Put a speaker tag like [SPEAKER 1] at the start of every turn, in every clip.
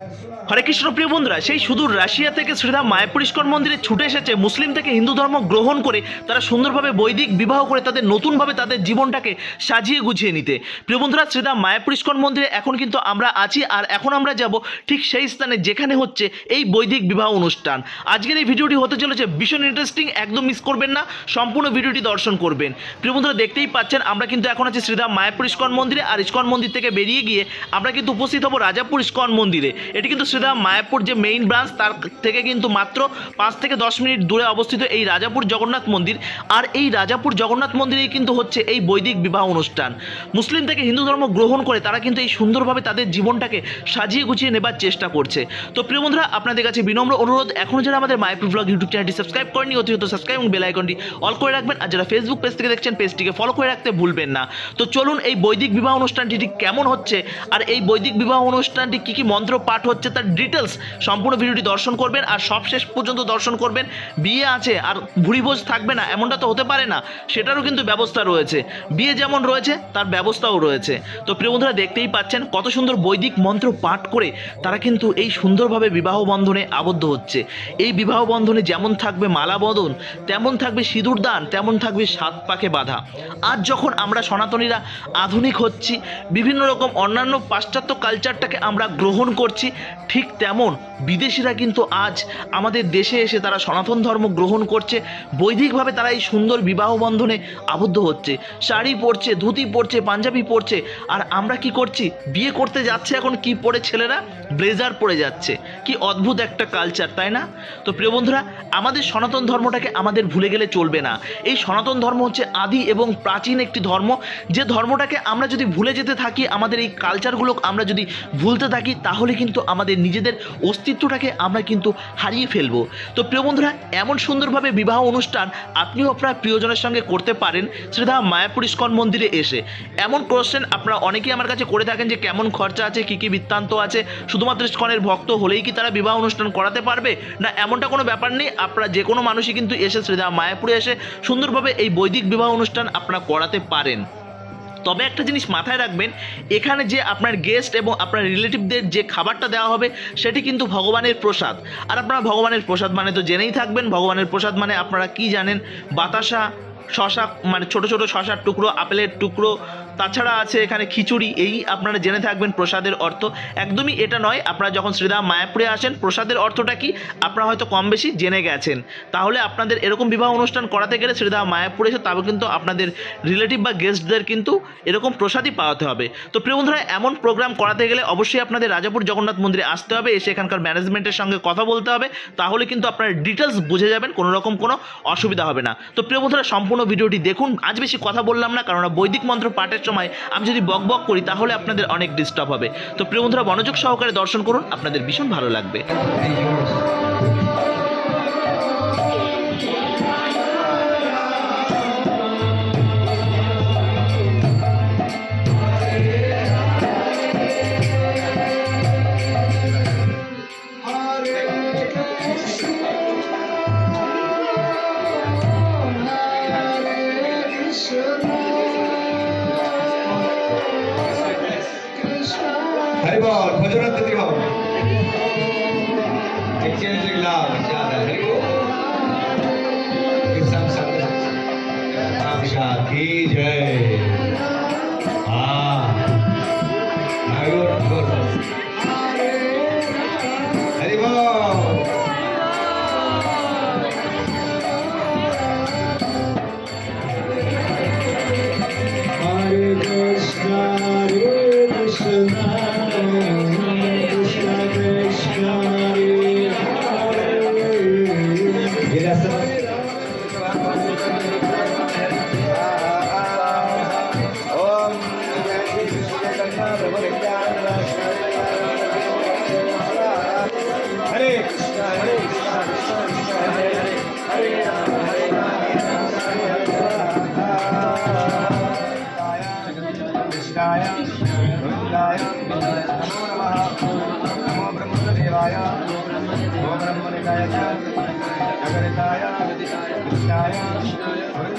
[SPEAKER 1] হরে কৃষ্ণ প্রিয় বন্ধুরা, সেই সুদূর রাশিয়া থেকে শ্রীধাম মায়াপুর ইস্কন মন্দিরে ছুটে এসেছে। মুসলিম থেকে হিন্দু ধর্ম গ্রহণ করে তারা সুন্দরভাবে বৈদিক বিবাহ করে তাদের নতুনভাবে তাদের জীবনটাকে সাজিয়ে গুছিয়ে নিতে। প্রিয় বন্ধুরা শ্রীধাম মায়াপুর ইস্কন মন্দিরে এখন কিন্তু আমরা আছি আর এখন আমরা যাব ঠিক সেই স্থানে যেখানে হচ্ছে এই বৈদিক বিবাহ অনুষ্ঠান। আজকের এই ভিডিওটি হতে চলেছে ভীষণ ইন্টারেস্টিং একদম মিস করবেন না, সম্পূর্ণ ভিডিওটি দর্শন করবেন। প্রিয় বন্ধুরা, দেখতেই পাচ্ছেন, আমরা কিন্তু এখন আছি শ্রীধাম মায়াপুর ইস্কন মন্দিরে আর ইস্কন মন্দির থেকে বেরিয়ে গিয়ে আমরা কিন্তু উপস্থিত হব রাজাপুর ইস্কন মন্দিরে। এটি কিন্তু শ্রীধাম মায়াপুর যে মেইন ব্রাঞ্চ তার থেকে কিন্তু মাত্র পাঁচ থেকে দশ মিনিট দূরে অবস্থিত এই রাজাপুর জগন্নাথ মন্দির। আর এই রাজাপুর জগন্নাথ মন্দিরেই কিন্তু হচ্ছে এই বৈদিক বিবাহ অনুষ্ঠান। মুসলিম থেকে হিন্দু ধর্ম গ্রহণ করে তারা কিন্তু এই সুন্দরভাবে তাদের জীবনটাকে সাজিয়ে গুছিয়ে নেবার চেষ্টা করছে। তো প্রিয় বন্ধুরা, আপনাদের কাছে বিনম্র অনুরোধ, এখনও যারা আমাদের মায়াপুর ব্লগ ইউটিউব চ্যানেলটি সাবস্ক্রাইব করেনি অতি হতো সাবস্ক্রাইব এবং বেল আইকনটি অল করে রাখবেন। আর যারা ফেসবুক পেজ থেকে দেখছেন পেজটিকে ফলো করে রাখতে ভুলবেন না। তো চলুন এই বৈদিক বিবাহ অনুষ্ঠানটি ঠিক কেমন হচ্ছে, আর এই বৈদিক বিবাহ অনুষ্ঠানটি কী কী মন্ত্র পাঠ হচ্ছে তার ডিটেলস সম্পূর্ণ ভিডিওটি দর্শন করবেন আর সব শেষ পর্যন্ত দর্শন করবেন। বিয়ে আছে আর ভুড়িভোজ থাকবে না, এমনটা তো হতে পারে না। সেটারও কিন্তু ব্যবস্থা রয়েছে। বিয়ে যেমন রয়েছে, তার ব্যবস্থাও রয়েছে। তো প্রিয় বন্ধুরা, দেখতেই পাচ্ছেন কত সুন্দর বৈদিক মন্ত্র পাঠ করে তারা কিন্তু এই সুন্দরভাবে বিবাহ বন্ধনে আবদ্ধ হচ্ছে। এই বিবাহ বন্ধনে যেমন থাকবে মালা বদন, তেমন থাকবে সিঁদুর দান, তেমন থাকবে সাত পাকে বাধা। আজ যখন আমরা সনাতনীরা আধুনিক হচ্ছি, বিভিন্ন রকম অন্যান্য পাশ্চাত্য কালচারটাকে আমরা গ্রহণ করছি ঠিক তেমন বিদেশিরা কিন্তু আজ আমাদের দেশে এসে তারা সনাতন ধর্ম গ্রহণ করছে, বৈদিকভাবে তারা এই সুন্দর বিবাহ বন্ধনে আবদ্ধ হচ্ছে। শাড়ি পরছে, ধুতি পরছে, পাঞ্জাবি পরছে, আর আমরা কি করছি? বিয়ে করতে যাচ্ছে এখন কি পরে ছেলেরা? ব্লেজার পরে যাচ্ছে। কি অদ্ভুত একটা কালচার তাই না? তো প্রিয় বন্ধুরা, আমাদের সনাতন ধর্মটাকে আমাদের ভুলে গেলে চলবে না। এই সনাতন ধর্ম হচ্ছে আদি এবং প্রাচীন একটি ধর্ম। যে ধর্মটাকে আমরা যদি ভুলে যেতে থাকি, আমাদের এই কালচারগুলো আমরা যদি ভুলতে থাকি, তাহলে কিন্তু আমাদের নিজেদের অস্তিত্বটাকে আমরা কিন্তু হারিয়ে ফেলব। তো প্রিয় বন্ধুরা, এমন সুন্দরভাবে বিবাহ অনুষ্ঠান আপনিও আপনার প্রিয়জনের সঙ্গে করতে পারেন সেটা মায়াপুর ইস্কন মন্দিরে এসে। এমন কোশ্চেন আপনারা অনেকেই আমার কাছে করে থাকেন যে কেমন খরচা আছে, কী কী বৃত্তান্ত আছে, শুধুমাত্র ইস্কনের ভক্ত হলেই কি তারা বিবাহ অনুষ্ঠান করাতে পারবে? না, এমনটা কোনো ব্যাপার নেই, আপনারা যে কোনো মানুষই কিন্তু এসে শ্রীধা মায়াপুরে এসে সুন্দরভাবে এই বৈদিক বিবাহ অনুষ্ঠান আপনারা করাতে পারেন। তবে একটা জিনিস মাথায় রাখবেন, এখানে যে আপনার গেস্ট এবং আপনার রিলেটিভদের যে খাবারটা দেওয়া হবে, সেটি কিন্তু ভগবানের প্রসাদ। আর আপনারা ভগবানের প্রসাদ মানে তো জেনেই থাকবেন, ভগবানের প্রসাদ মানে আপনারা কি জানেন? বাতাসা, শশা মানে ছোট ছোট শশার টুকরো, আপেলের টুকরো তাছাড়া আছে এখানে খিচুড়ি, এই আপনারা জেনে থাকবেন প্রসাদের অর্থ। একদমই এটা নয়, আপনারা যখন শ্রীরাম মায়াপুরে আসেন, প্রসাদের অর্থটা কি? আপনারা হয়তো কম বেশি জেনে গেছেন। তাহলে আপনাদের এরকম বিবাহ অনুষ্ঠান করাতে গেলে শ্রীরাম মায়াপুরে এসে তবে কিন্তু আপনাদের রিলেটিভ বা গেস্টদের কিন্তু এরকম প্রসাদই পাওয়াতে হবে। তো প্রিয় বন্ধুরা, এমন প্রোগ্রাম করাতে গেলে অবশ্যই আপনাদের রাজাপুর জগন্নাথ মন্দিরে আসতে হবে, এসে এখানকার ম্যানেজমেন্টের সঙ্গে কথা বলতে হবে। তাহলে কিন্তু আপনারা ডিটেলস বুঝে যাবেন, কোনো রকম কোনো অসুবিধা হবে না। তো প্রিয় বন্ধুরা, সম্পূর্ণ ভিডিওটি দেখুন, আজ বেশি কথা বললাম না কারণ বৈদিক মন্ত্র পাঠের সময় আমি যদি বক বক করি, তাহলে আপনাদের অনেক ডিস্টার্ব হবে। তো প্রিয় বন্ধুরা, মনোযোগ সহকারে দর্শন করুন, আপনাদের ভীষণ ভালো লাগবে।
[SPEAKER 2] हरि बोल भजन तिथि बोल एक्सचेंज लाभ ज़्यादा हरि बोल संग आशा की जय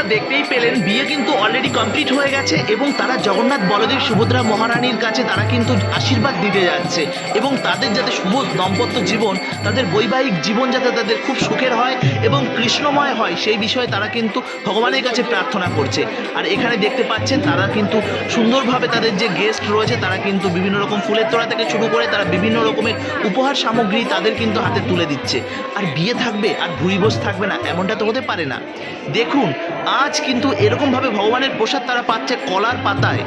[SPEAKER 1] বন্ধুরা দেখতেই পেলেন, বিয়ে কিন্তু অলরেডি কমপ্লিট হয়ে গেছে এবং তারা জগন্নাথ, বলদেব, সুভদ্রা, মহারানীর কাছে তারা কিন্তু আশীর্বাদ দিতে যাচ্ছে এবং তাদের যাতে শুভ দম্পত্য জীবন, তাদের বৈবাহিক জীবন যাতে তাদের খুব সুখের হয় এবং কৃষ্ণময় হয়, সেই বিষয়ে তারা কিন্তু ভগবানের কাছে প্রার্থনা করছে। আর এখানে দেখতে পাচ্ছেন, তারা কিন্তু সুন্দরভাবে তাদের যে গেস্ট রয়েছে, তারা কিন্তু বিভিন্ন রকম ফুলের তোড়া থেকে শুরু করে তারা বিভিন্ন রকমের উপহার সামগ্রী তাদের কিন্তু হাতে তুলে দিচ্ছে। আর বিয়ে থাকবে, আর ভুরিভোজ থাকবে না, এমনটা তো হতে পারে না। দেখুন আজ কিন্তু এরকমভাবে ভগবানের প্রসাদ তারা পাচ্ছে কলার পাতায়।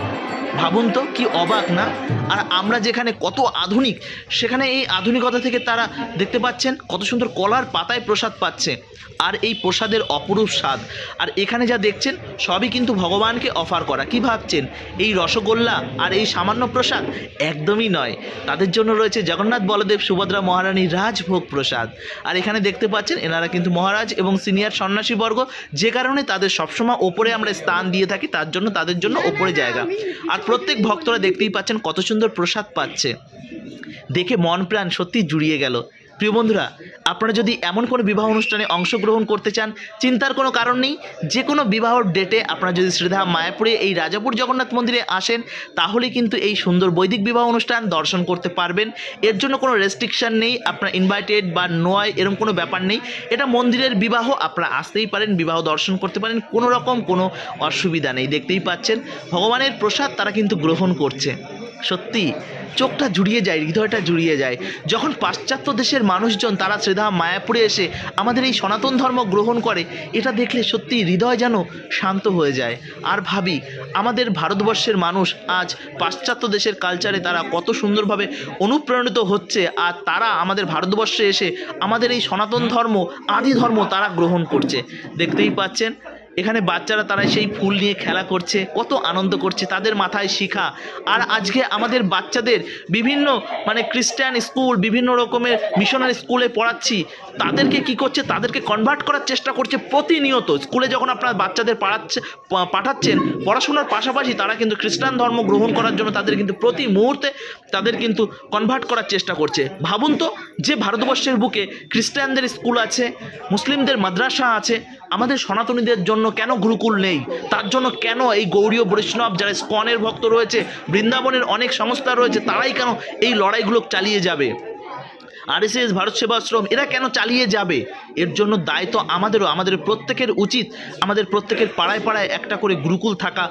[SPEAKER 1] ভাবুন তো, কি অবাক, না? আর আমরা যেখানে কত আধুনিক, সেখানে এই আধুনিকতা থেকে তারা দেখতে পাচ্ছেন কত সুন্দর কলার পাতায় প্রসাদ পাচ্ছে। আর এই প্রসাদের অপরূপ স্বাদ। আর এখানে যা দেখছেন, সবই কিন্তু ভগবানকে অফার করা। কি ভাবছেন? এই রসগোল্লা আর এই সামান্য প্রসাদ একদমই নয়। তাদের জন্য রয়েছে জগন্নাথ বলদেব সুভদ্রা মহারানীর রাজভোগ প্রসাদ। আর এখানে দেখতে পাচ্ছেন, এনারা কিন্তু মহারাজ এবং সিনিয়র সন্ন্যাসীবর্গ। যে কারণে তাদের সবসময় ওপরে আমরা স্থান দিয়ে থাকি, তার জন্য তাদের জন্য ওপরে জায়গা। আর প্রত্যেক ভক্তরা দেখতেই পাচ্ছেন কত সুন্দর প্রসাদ পাচ্ছে। দেখে মন প্রাণ সত্যি জুড়িয়ে গেল। প্রিয় বন্ধুরা, আপনারা যদি এমন কোনো বিবাহ অনুষ্ঠানে অংশগ্রহণ করতে চান, চিন্তার কোনো কারণ নেই, যে কোনো বিবাহর ডেটে আপনারা যদি শ্রীধাম মায়াপুরে এই রাজাপুর জগন্নাথ মন্দিরে আসেন তাহলে কিন্তু এই সুন্দর বৈদিক বিবাহ অনুষ্ঠান দর্শন করতে পারবেন। এর জন্য কোনো রেস্ট্রিকশন নেই, আপনার ইনভাইটেড বা নয় এরকম কোনো ব্যাপার নেই। এটা মন্দিরের বিবাহ, আপনারা আসতেই পারেন, বিবাহ দর্শন করতে পারেন, কোনো রকম কোনো অসুবিধা নেই, দেখতেই পাচ্ছেন। ভগবানের প্রসাদ তারা কিন্তু গ্রহণ করছে। সত্যি, চোখটা জুড়িয়ে যায়, হৃদয়টা জুড়িয়ে যায়। যখন পাশ্চাত্য দেশের মানুষজন তারা শ্রীধাম মায়াপুরে এসে আমাদের এই সনাতন ধর্ম গ্রহণ করে, এটা দেখলে সত্যি হৃদয় যেন শান্ত হয়ে যায়। আর ভাবি, আমাদের ভারতবর্ষের মানুষ আজ পাশ্চাত্য দেশের কালচারে তারা কত সুন্দরভাবে অনুপ্রাণিত হচ্ছে আর তারা আমাদের ভারতবর্ষে এসে আমাদের এই সনাতন ধর্ম, আদি ধর্ম তারা গ্রহণ করছে। দেখতেই পাচ্ছেন এখানে বাচ্চারা তারা সেই ফুল নিয়ে খেলা করছে, কত আনন্দ করছে, তাদের মাথায় শিখা। আর আজকে আমাদের বাচ্চাদের বিভিন্ন মানে খ্রিস্টান স্কুল, বিভিন্ন রকমের মিশনারি স্কুলে পড়াচ্ছি, তাদেরকে কি করছে, তাদেরকে কনভার্ট করার চেষ্টা করছে প্রতিনিয়ত। স্কুলে যখন আপনার বাচ্চাদের পাঠাচ্ছে পা- পাঠাচ্ছেন, পড়াশোনার পাশাপাশি তারা কিন্তু খ্রিস্টান ধর্ম গ্রহণ করার জন্য তাদের কিন্তু প্রতি মুহূর্তে তাদের কিন্তু কনভার্ট করার চেষ্টা করছে। ভাবুন তো, যে ভারতবর্ষের বুকে খ্রিস্টানদের স্কুল আছে, মুসলিমদের মাদ্রাসা আছে আমাদের সনাতনীদের জন্য কেন গুরুকুল নেই? তার জন্য কেন এই গৌরীয় বৈষ্ণব যারা স্কনের ভক্ত রয়েছে, বৃন্দাবনের অনেক সংস্থা রয়েছে, তারাই কেন এই লড়াইগুলো চালিয়ে যাবে? আরএসএস, ভারত সেবাশ্রম, এরা কেন চালিয়ে যাবে? এর জন্য দায়িত্ব আমাদেরও, আমাদের প্রত্যেকের উচিত আমাদের প্রত্যেকের পাড়ায় পাড়ায় একটা করে গুরুকুল থাকা।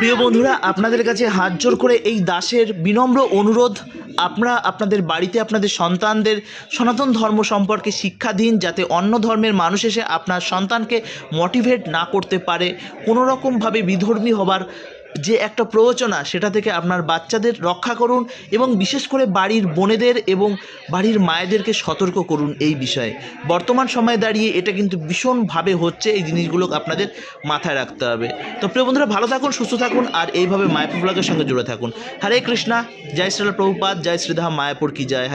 [SPEAKER 1] প্রিয় বন্ধুরা, আপনাদের কাছে হাত জোর করে এই দাসের বিনম্র অনুরোধ। আপনারা আপনাদের বাড়িতে আপনাদের সন্তানদের সনাতন ধর্ম সম্পর্কে শিক্ষা দিন যাতে অন্য ধর্মের মানুষ এসে আপনার সন্তানকে মোটিভেট না করতে পারে। কোনো রকমভাবে বিধর্মী হবার যে একটা প্ররোচনা, সেটা থেকে আপনার বাচ্চাদের রক্ষা করুন এবং বিশেষ করে বাড়ির বোনেদের এবং বাড়ির মায়েদেরকে সতর্ক করুন এই বিষয়ে। বর্তমান সময়ে দাঁড়িয়ে এটা কিন্তু ভীষণভাবে হচ্ছে, এই জিনিসগুলো আপনাদের মাথায় রাখতে হবে। তো প্রিয় বন্ধুরা, ভালো থাকুন, সুস্থ থাকুন আর এইভাবে মায়াপুর ব্লগের সঙ্গে জুড়ে থাকুন। হরে কৃষ্ণা, জয় শ্রীল প্রভুপাত জয় শ্রীধাম মায়াপুর কি জয়।